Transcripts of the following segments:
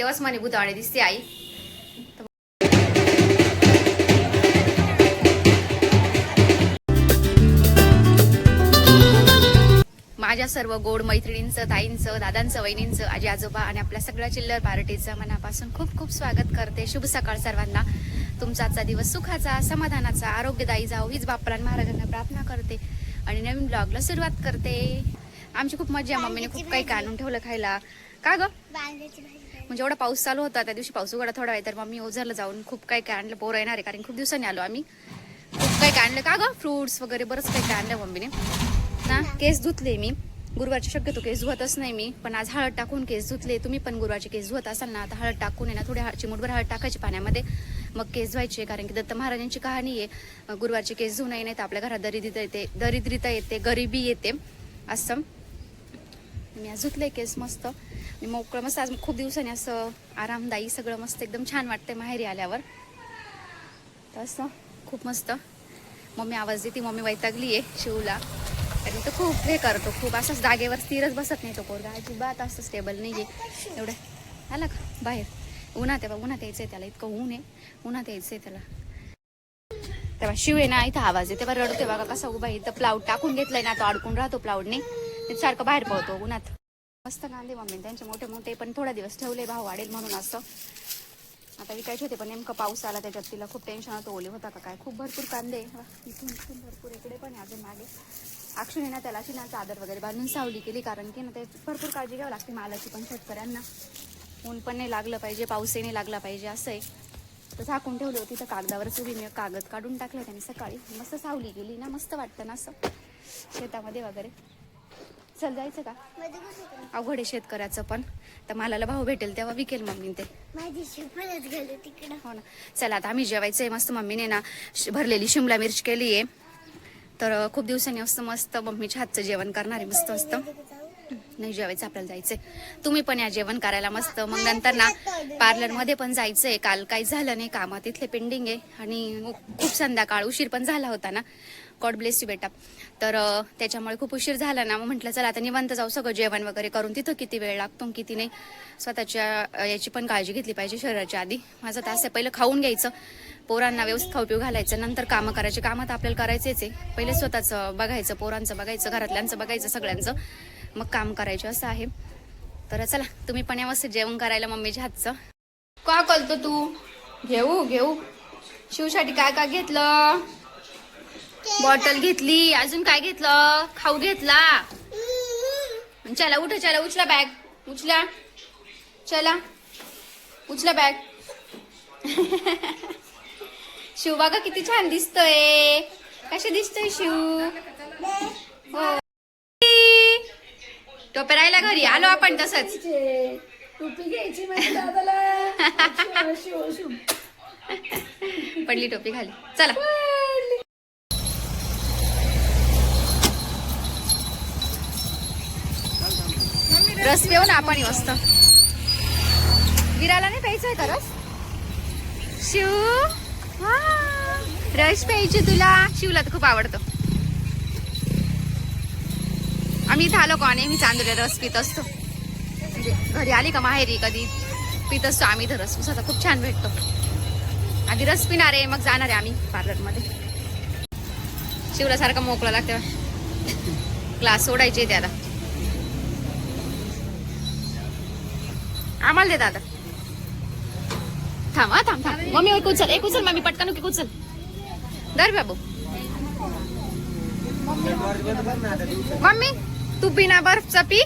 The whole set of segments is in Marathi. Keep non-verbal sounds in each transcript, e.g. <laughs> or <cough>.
तेव्हाच म्हणे भूतावाणी दिसते आई. माझ्या सर्व गोड मैत्रिणींचं ताईंचं दादांचं वहिनींचं आजी आजोबा आणि आपल्या सगळ्या चिल्लर पार्टीचं मनापासून खूप खूप स्वागत करते. शुभ सकाळ सर्वांना. तुमचा आजचा दिवस सुखाचा समाधानाचा आरोग्यदायी जाओ हीच बापरान महाराजांना प्रार्थना करते. आणि नवीन ब्लॉगला सुरुवात करते. आमची खूप मजा मम्मीने खूप काही काय आणून ठेवलं खायला. का ग? म्हणजे एवढा पाऊस चालू होता त्या दिवशी पाऊस उघडा थोडा आहे तर मम्मी ओझरला जाऊन खूप काही काय आणलं पोरं येणार आहे कारण खूप दिवसांनी आलो आम्ही. खूप काही काय आणलं का गं? फ्रुट्स वगैरे बरंच काही काय आणलं मम्मीने. ना केस धुतले मी. गुरुवारचे शक्यतो केस धुवतच नाही मी पण आज हळद टाकून केस धुतले. तुम्ही पण गुरुवारचे केस धुवत असाल ना आता हळद टाकून आहे ना थोडी हळद चिमूटभर हळद टाकायची पाण्यामध्ये. मग केस धुवायचे कारण की दत्त महाराजांची कहाणी आहे गुरुवारचे केस धुवून नाही तर आपल्या घरात दरिद्रता येते दरिद्रता येते गरिबी येते. असं. मी आज धुतले केस मस्त. मोकळं मस्त आज खूप दिवसांनी असं आरामदायी सगळं मस्त एकदम छान वाटतंय माहेरी आल्यावर. तर असं खूप मस्त. मम्मी आवाज देते मम्मी वैतागली आहे शिवला. आणि तो खूप हे करतो खूप असंच जागेवर स्थिरच बसत नाही तो पोरगा. अजिबात असं स्टेबल नाही आहे एवढं. आला का? बाहेर. उन्हात आहे बा उन्हात आहे त्याला. इतकं ऊन आहे. उन्हात यायचं आहे त्याला. तेव्हा शिव आहे ना इथं आवाज येते तेव्हा रडते बघा कसा उभा इथं प्लाऊड टाकून घेतलाय ना तो अडकून राहतो प्लाऊडने सारखं बाहेर पळतो उन्हात. मस्त कांदे मम्मी त्यांचे मोठे मोठे पण थोडा दिवस ठेवले भाव वाढेल म्हणून असं. आता विकायचे होते पण नेमकं पाऊस आला त्याच्यात तिला खूप टेन्शन होतं ओले होता का काय? खूप भरपूर कांदे. इथून इथून भरपूर इकडे पण आहे अजून मागे. अक्षुने ना त्याला अशी ना चादर वगैरे बांधून सावली केली कारण की ना ते भरपूर काळजी घ्यावी लागते मालाची पण शेतकऱ्यांना. ऊन पण नाही लागलं पाहिजे पाऊसही नाही लागला पाहिजे असं आहे. तर झाकून ठेवलं होती तर कागदावरच उभी मी कागद काढून टाकलं त्यांनी सकाळी. मस्त सावली गेली ना मस्त वाटतं ना असं. शेतामध्ये वगैरे. चल जायचं का? अवघड आहे शेतकऱ्याचं पण. तर मालाला भाव भेटेल तेव्हा विकेल मम्मी ते. हो ना. चला आता आम्ही जेवायचं आहे मस्त मम्मीने ना. भरलेली शिमला मिरच केली आहे. तर खूप दिवसांनी मस्त मस्त मम्मीच्या हातचं जेवण करणार आहे. मस्त मस्त. नाही जेवायचं आपल्याला जायचंय. तुम्ही पण या जेवण करायला मस्त. मग नंतर ना पार्लरमध्ये पण जायचंय. काल काही झालं नाही कामात तिथले पेंडिंग आहे. आणि खूप संध्याकाळ उशीर पण झाला होता ना. गॉड ब्लेस यू बेटा. तर त्याच्यामुळे खूप उशीर झाला ना. मग म्हटलं चला आता निवांत जाऊ सगळं जेवण वगैरे करून. तिथं किती वेळ लागतो किती नाही? स्वतःच्या याची पण काळजी घेतली पाहिजे शरीराच्या आधी. माझं तर असं आहे, पहिलं खाऊन घ्यायचं. पोरांना व्यवस्थित खाऊ पिऊ घालायचं. नंतर कामं करायचे. कामं तर आपल्याला करायचेच आहे. पहिले स्वतःचं बघायचं पोरांचं बघायचं घरातल्यांचं बघायचं सगळ्यांचं. मग काम करायचं असं आहे. तर चला तुम्ही पण यावं जेवण करायला मम्मीच्या हातचं. का करतो तू? घेऊ घेऊ. शिवसाठी काय काय घेतलं? बॉटल घेतली अजून काय घेतलं? खाऊ घेतला? चला उठ चला उचला बॅग उचला. चला. उचला बॅग <laughs> शिव बघा किती छान दिसतोय. कसे दिसतोय शिव? हो. टोपे राहिला घरी आलो आपण तसंच. टोपी घ्यायची दादाला. <laughs> पडली टोपी खाली. चला. रस पिऊ ना आपण मस्त. विराला नाही प्यायचंय का रस? शिव? रस प्यायची तुला. शिवला तर खूप आवडतो. आम्ही इथं आलो का नेहमी चांदुरे रस पित असतो. म्हणजे घरी आली का माहेरी कधी? पित असतो आम्ही इथं रस. आता खूप छान भेटतो. आधी रस पिणार आहे मग जाणार आहे आम्ही पार्लरमध्ये. शिवला सारखा मोकळा लागते. क्लास <laughs> सोडायचे त्याला. आम्हाला दे दादा. थांब हा थांब. थांब मम्मी एक उचल एक उचल मम्मी पटकन की उचल. दर बाबू. मम्मी तू पिना बर्फचा पी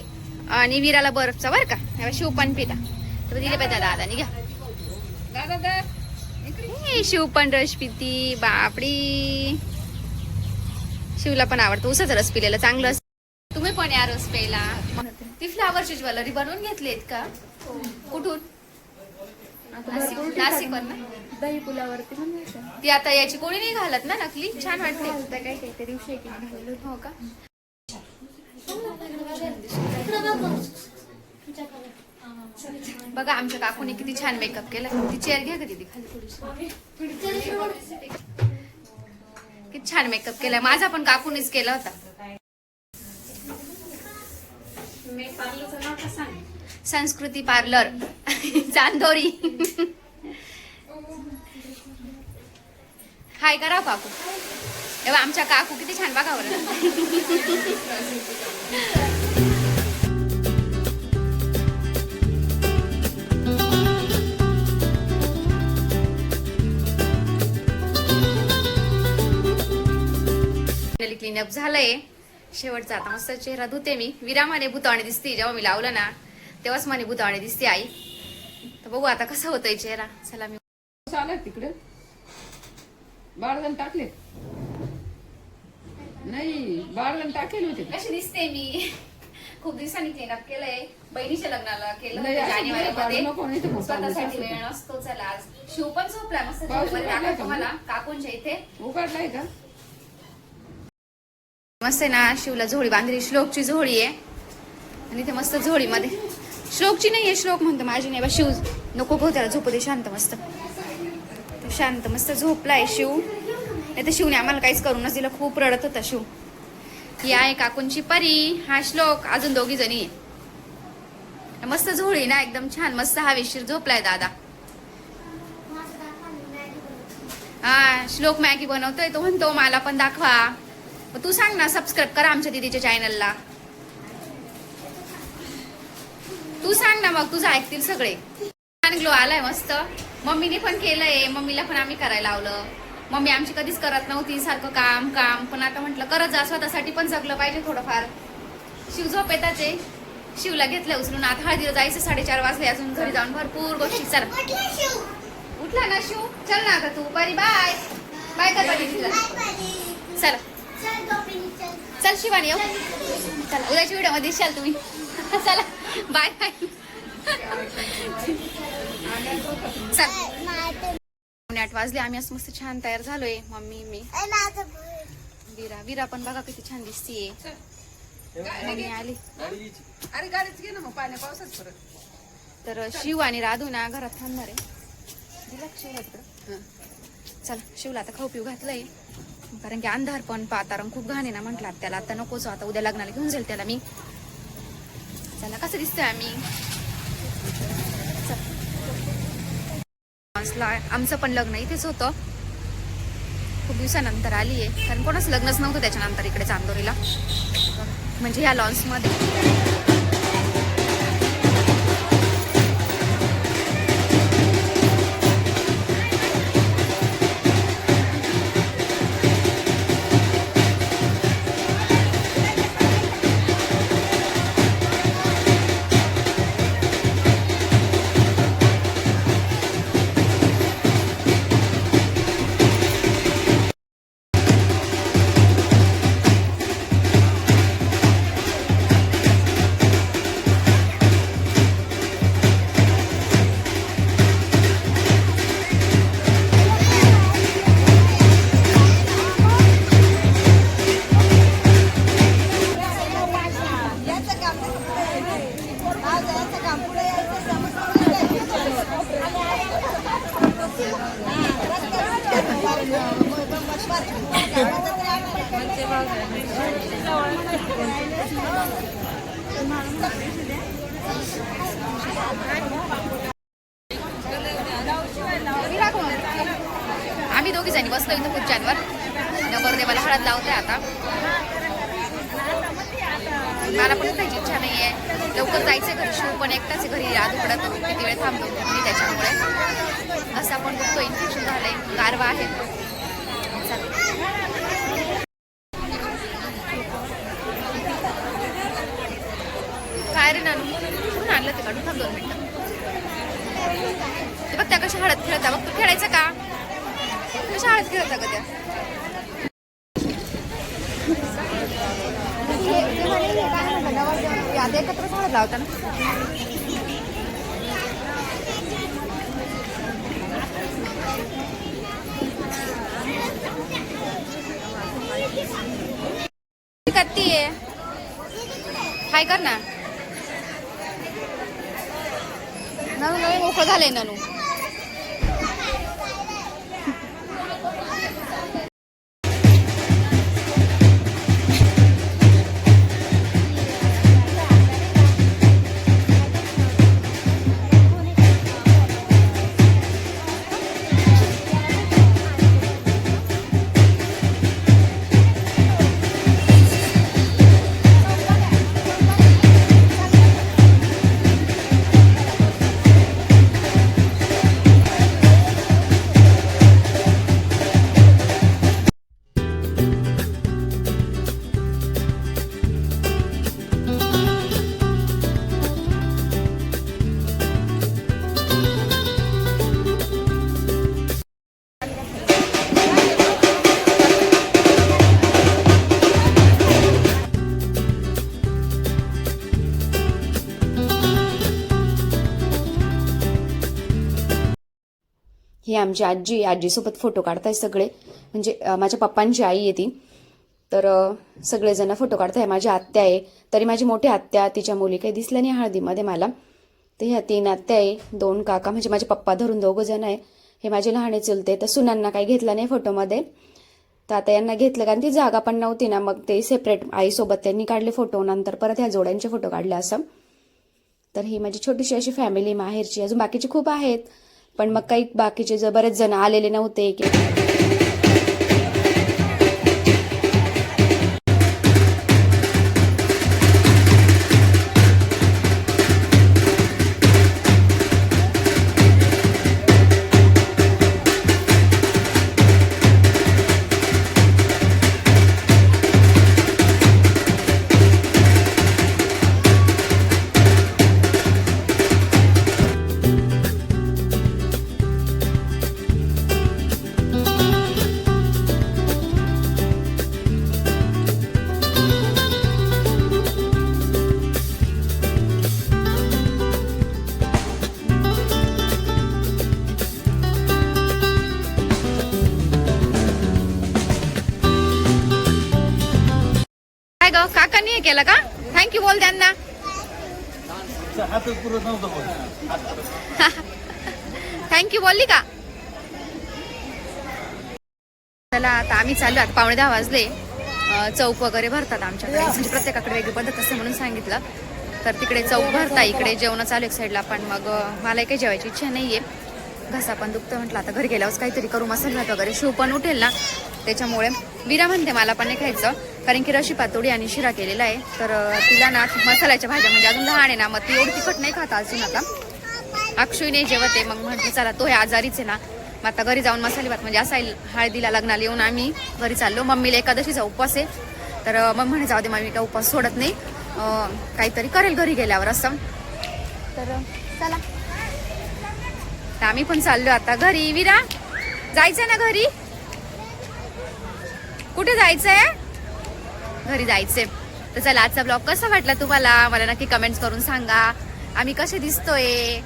आणि विराला बर्फचा बर का? शिव पण पिता. तर दिले पाहिजे घ्या. दादा दा. ए, शिव पण रस पिती बापडी. शिवला पण आवडतं. उसाचा रस पिलेला चांगलं असतं. तुम्ही पण या रस प्यायला. ती फ्लावरची ज्वेलरी बनवून घेतलीत का? कुठून? नाशिक दही पुलावरती पण. ती आता याची कोणी नाही घालत ना नकली? छान वाटते. घालतं काय काय त्या दिवशी एक घालून हो का? बघा आमच्या काकूने किती छान मेकअप केला ती चेअर घ्या का दिदी खाली किती छान मेकअप केलाय. माझा पण काकूनेच केला होता. संस्कृती पार्लर. चांदोरी. हाय करा काकू. एव आमच्या काकू किती छान बघा बरं. क्लीनअप झालंय. शेवटचा आता मस्त चेहरा धुते मी. विरामाने भूतावाणी दिसते. जेव्हा मी लावलं ना तेव्हाच मला भूतावाणी दिसते आई. तर बघू आता कसं होतंय चेहरा. चला मी आला तिकडे. बाळगण टाकले नाही बाळगण टाकेल होते. कशी दिसते मी? खूप दिवसांनी क्लीनअप केलंय. बहिणीच्या लग्नाला केलं नाही, होतं असं जानेवारी नाही, नको, नाही तर मध्ये मग स्वतःसाठी वेळ नसतो चला आज. शिव पण झोपला मस्त पाऊस का तुम्हाला काकूंच्या इथे उघडलाय का मस्त आहे ना शिवला झोळी बांधली श्लोकची झोळी आहे आणि इथे मस्त झोळीमध्ये श्लोकची नाही आहे श्लोक म्हणतो माझी नाही बा शिव. नको गो त्याला झोपू दे शांत मस्त. तो शांत मस्त झोपलाय शिव. नाही तर शिवने आम्हाला काहीच करूनच दिलं खूप रडत होता शिव. ही आहे काकूंची परी हा श्लोक अजून दोघी जणी आहे. मस्त झोळी ना एकदम छान मस्त हवेशीर झोपलाय दादा. हा श्लोक मॅगी बनवतोय तो म्हणतो मला पण दाखवा. तू सांग ना सबस्क्राईब करा आमच्या दीदीच्या चॅनलला तू सांग ना मग तुझं ऐकतील सगळे. छान ग्लो आलाय मस्त. मम्मीने पण केलंय. मम्मीला पण आम्ही करायला लावलं. मम्मी आमची कधीच करत नव्हती सारखं काम काम. पण आता म्हटलं करत जा. स्वतःसाठी पण जगलं पाहिजे थोडंफार. शिव झोप आहे. शिवला घेतलं उचलून. आता हळदीला जायचं साडेचार वाजले अजून. घरी जाऊन भरपूर गोष्टी. चला. उठला ना शिव. चल ना आता तू. बरी. बाय. बाय कर तिला. चला. चल चल. चल शिवानी येऊ. चला. उद्याच्या व्हिडिओमध्ये दिसाल तुम्ही. <laughs> चला. Bye bye. चल. आठ वाजले आम्ही असं मस्त छान तयार झालोय. मम्मी मी. विरा विरा पण बघा किती छान दिसतीये. मम्मी आली. अरे गाडीच घे ना मग पाण्या पावसाच परत. तर शिव आणि राधू ना घरात थांबणार आहे. दिला शिवला तिकडं? चला शिवला आता खाऊ पिऊ घातलंय. कारण की अंधार पण पातारण खूप घाण आहे ना म्हटलं त्याला आता नकोच आता उद्या लग्नाला घेऊन जाईल त्याला मी. चला कसं दिसतोय आम्ही आमचं पण लग्न इथेच होतं खूप दिवसानंतर आली आहे कारण कोणाच लग्नच नव्हतं त्याच्यानंतर इकडे चांदोरीला म्हणजे ह्या लॉन्समध्ये आम्ही दोघी जणी बसलो इथं खुर्च्यांवर नगरदेवाला हळद लावतोय आता. मला पण जायची इच्छा नाहीये लवकर जायचं घरी शिव पण एकटाच घरी राधूकडे तो किती वेळ थांबतो मी त्याच्यामुळे. असं आपण बघतो इन्फेक्शन झालंय गारवा आहे काय रे नानू? कुठून आणलं ते काढून? थांब दोन मिनिटं. ते बघ त्या कशा हळद खेळता बघ तू खेळायचं का? कशा हळद खेळता का त्या? आता एकत्रच हळद लावता ना कत्ती आहे. हाय कर ना. नऊ नवीन मोकळं झालंय ननू. ही आमची आजी आजीसोबत फोटो काढताय सगळे. म्हणजे माझ्या पप्पांची आई आहे ती. तर सगळेजण फोटो काढताय. माझी आत्या आहे. तरी माझी मोठी आत्या तिच्या मुली काही दिसल्या नाही हळदीमध्ये मला. तर ह्या तीन आत्या आहे. दोन काका म्हणजे माझे पप्पा धरून दोघं जण आहे. हे माझे लहाने चुलते. तर सुनांना काही घेतलं नाही फोटोमध्ये. तर आता यांना घेतलं कारण ती जागा पण नव्हती ना. मग ते सेपरेट आईसोबत त्यांनी काढले फोटो. नंतर परत ह्या जोड्यांचे फोटो काढले असं. तर ही माझी छोटीशी अशी फॅमिली माहेरची. अजून बाकीची खूप आहेत. पण मग काही बाकीचे जर बरेच जण आलेले नव्हते की काय ग काकांनी हे केलं का? थँक्यू बोल त्यांना. थँक्यू बोलली का? चला आता आम्ही चाललो आता पावणे दहा वाजले. चौक वगैरे भरतात आमच्याकडे. म्हणजे प्रत्येकाकडे वेगळी पद्धत असते म्हणून सांगितलं. तर तिकडे चौक भरता इकडे जेवण चालू एक साईडला पण मग मला काही जेवायची इच्छा नाहीये. घसा पण दुखतं म्हटलं आता घरी गेल्यावर काहीतरी करू. मसाला वगैरे शिव पण उठेल ना. त्याच्यामुळे विरा म्हणते मला पण नाही खायचं. कारण की रशी पातोडी आणि शिरा केलेला आहे. तर तिला ना मसाल्याच्या भाज्या म्हणजे अजून लहान आहे ना मग ती एवढी तिखट नाही खात अजून आता. अक्षय नाही जेवत आहे मग म्हणते चला तो हे आजारीच आहे ना. मग आता घरी जाऊन मसाले भात म्हणजे असा हळदीला लग्नाला येऊन आम्ही घरी चाललो. मम्मीला एकादशीचा उपवास आहे. तर मग म्हणे जाऊ दे मम्मी का उपवास सोडत नाही. काहीतरी करेल घरी गेल्यावर असं. तर चला. तर आम्ही पण चाललो आता घरी. विरा जायचंय ना घरी? कुठे जायचंय? घरी जायचे. तर चला आजचा ब्लॉग कसा वाटला तुम्हाला? मला नक्की कमेंट्स करून सांगा. आम्ही कसे दिसतोय?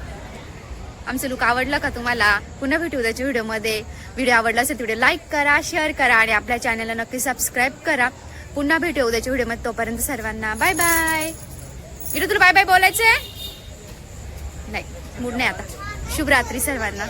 आमचं लुक आवडलं का तुम्हाला? पुन्हा भेटू उद्याच्या व्हिडिओमध्ये व्हिडिओ आवडला असेल तर व्हिडिओ लाईक करा शेअर करा आणि आपल्या चॅनलला नक्की सबस्क्राईब करा. पुन्हा भेटू उद्याच्या व्हिडिओमध्ये तोपर्यंत सर्वांना बाय बाय व्हिडिओ तुला बाय बाय बोलायचंय? नाही मूड नाही आता. शुभरात्री सर्वांना.